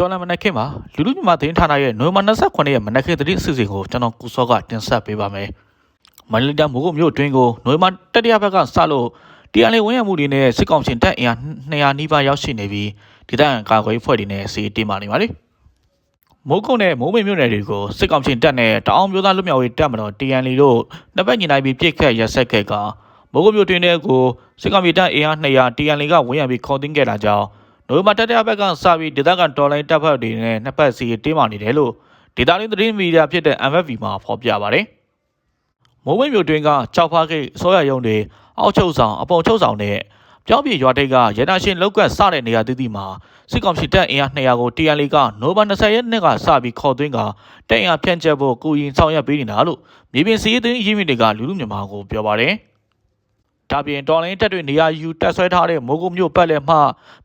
တော်လန်မနက်ခင်းမှာလူလူမြန်မာသတင်းဌာနရဲ့နိုဝင်ဘာ29ရက်မနက်ခင်းသတင်းအစီအစဉ်ကိုကျွန်တော်ကုစောကတင်ဆက်ပေးပါမယ်။မန္တလေးတိုင်းမိုးကုတ်မြို့အတွင်းကိုနိုဝင်ဘာတတိယဘက်ကစလို့တရားလေးဝင်းရမှုတွေနဲ့စစ်ကောင်စီတပ်အင်အား200နီးပါးရောက်ရှိနေပြီးဒေသခံကာကွယ်ရေးဖွဲ့တွေနဲ့စီတင်မာနေပါလေ။မိုးကုတ်နဲ့မိုးမိတ်မြို့နယ်တွေကိုစစ်ကောင်စီတပ်နဲ့တအောင်းမျိုးသားလူမျိုးရေးတပ်မတော် TNL တို့နှစ်ပတ်ညီနိုင်ပြီးပြစ်ခတ်ရက်ဆက်ခဲ့ကမိုးကုတ်မြို့တွင်တဲ့ကိုစစ်ကောင်စီတပ်အင်အား200 TNL ကဝင်းရပြီးခေါ်တင်ခဲ့တာကြောင့် နိုဝင်ဘာတတိယဘက်ကစပြီးဒေသခံတော်လိုင်းတပ်ဖွဲ့တွေနဲ့နှစ်ပတ်စီတင်းမာနေတယ်လို့ဒေတာရင်းသတင်းမီဒီယာဖြစ်တဲ့ MFV မှာဖော်ပြပါဗျ။မိုးဝင်းမြို့တွင်ကကြောက်ဖားကိတ်အစိုးရရုံးတွေအောက်ချုပ်ဆောင်အပေါ်ချုပ်ဆောင်နဲ့ပြောင်းပြေရွာတိတ်ကရတနာရှင်လောက်ကစတဲ့နေရာတည်တည်မှာစစ်ကောင်စီတပ်အင်အား200ကို TNL ကနိုဝင်ဘာ20ရက်နေ့ကစပြီးခေါ်သွင်းကတပ်အင်အားဖြန့်ကျက်ဖို့ကိုရင်ဆောင်ရွက်ပေးနေတာလို့မြေပြင်စီးရေးသတင်းရင်းမြစ်တွေကလူလူမြန်မာကိုပြောပါတယ်။ ဒါပြင်တော်လိုင်းတက်တွေနေရာယူတက်ဆွဲထားတဲ့မိုးကုတ်မြို့ပတ်လည်မှ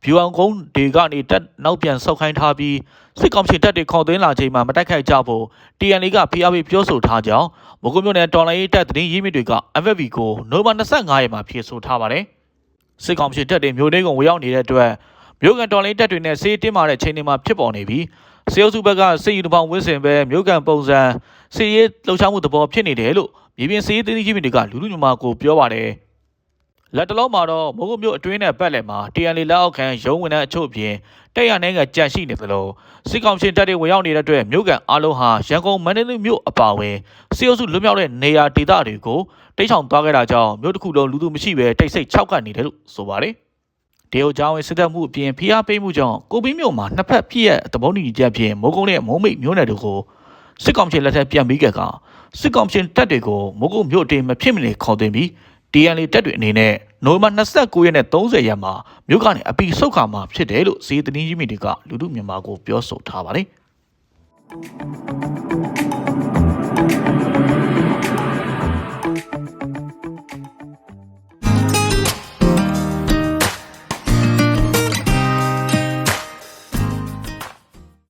ဗျူအောင်ကုန်းတွေကနေတက်နောက်ပြန်ဆုတ်ခိုင်းထားပြီးစစ်ကောင်စီတပ်တွေခေါ်သွင်းလာချိန်မှာမတိုက်ခိုက်ကြဖို့ TNL ကဖိအားပေးပြောဆိုထားကြောင်းမိုးကုတ်မြို့နယ်တော်လိုင်းတက်သတင်းရင်းမြစ်တွေက FFV ကိုနိုဝင်ဘာ25ရက်မှာဖြေဆိုထားပါတယ်။စစ်ကောင်စီတပ်တွေမြို့လေးကိုဝင်ရောက်နေတဲ့အတွက်မြို့ကန်တော်လိုင်းတက်တွေနဲ့စေးတင်းမာတဲ့ချိန်တွေမှာဖြစ်ပေါ်နေပြီးစေအုပ်စုဘက်ကစစ်ယူတပေါင်းဝင်းစင်ပဲမြို့ကန်ပုံစံစီရေးလှုပ်ရှားမှုသဘောဖြစ်နေတယ်လို့မြေပြင်စီရေးသတင်းရင်းမြစ်တွေကလူလူညမာကိုပြောပါတယ်။ လက်တလုံးမှာတော့မိုးကုတ်မြို့အတွင်းနဲ့ပတ်လည်မှာ TNL လက်အောက်ခံရုံးဝင်တဲ့အချို့အပြင်တက်ရနိုင်ကကြန့်ရှိနေသလိုစစ်ကောင်စီတပ်တွေဝင်ရောက်နေတဲ့အတွက်မြို့ကန်အားလုံးဟာရန်ကုန်မန္တလေးမြို့အပါအဝင်စီအုပ်စုလွတ်မြောက်တဲ့နေရာဒေသတွေကိုတိတ်ဆောင်သွားခဲ့တာကြောင့်မြို့တစ်ခုလုံးလူသူမရှိပဲတိတ်ဆိတ်ခြောက်ကနေတယ်လို့ဆိုပါတယ်။ဒေယိုကျောင်းဝင်စစ်တပ်မှုအပြင်ဖိအားပေးမှုကြောင့်ကိုပင်းမြို့မှာနှစ်ဖက်ပြည့်ရဲ့သဘောတူညီချက်ဖြင့်မိုးကုတ်နဲ့မိုးမိတ်မြို့နယ်တို့ကိုစစ်ကောင်စီလက်ထက်ပြန်ပြီးကြကစစ်ကောင်စီတပ်တွေကိုမိုးကုတ်မြို့အတွင်းမဖြစ်မနေခေါ်သွင်းပြီး TNL တက်တွေအနေနဲ့နိုဝင်ဘာ29ရက်နဲ့30ရက်မှာမြို့ကနေအပီဆုတ်ခါမှာဖြစ်တယ်လို့စီးသတင်းရင်းမြစ်တွေကလူလူမြန်မာကိုပြောဆိုထားပါတယ်။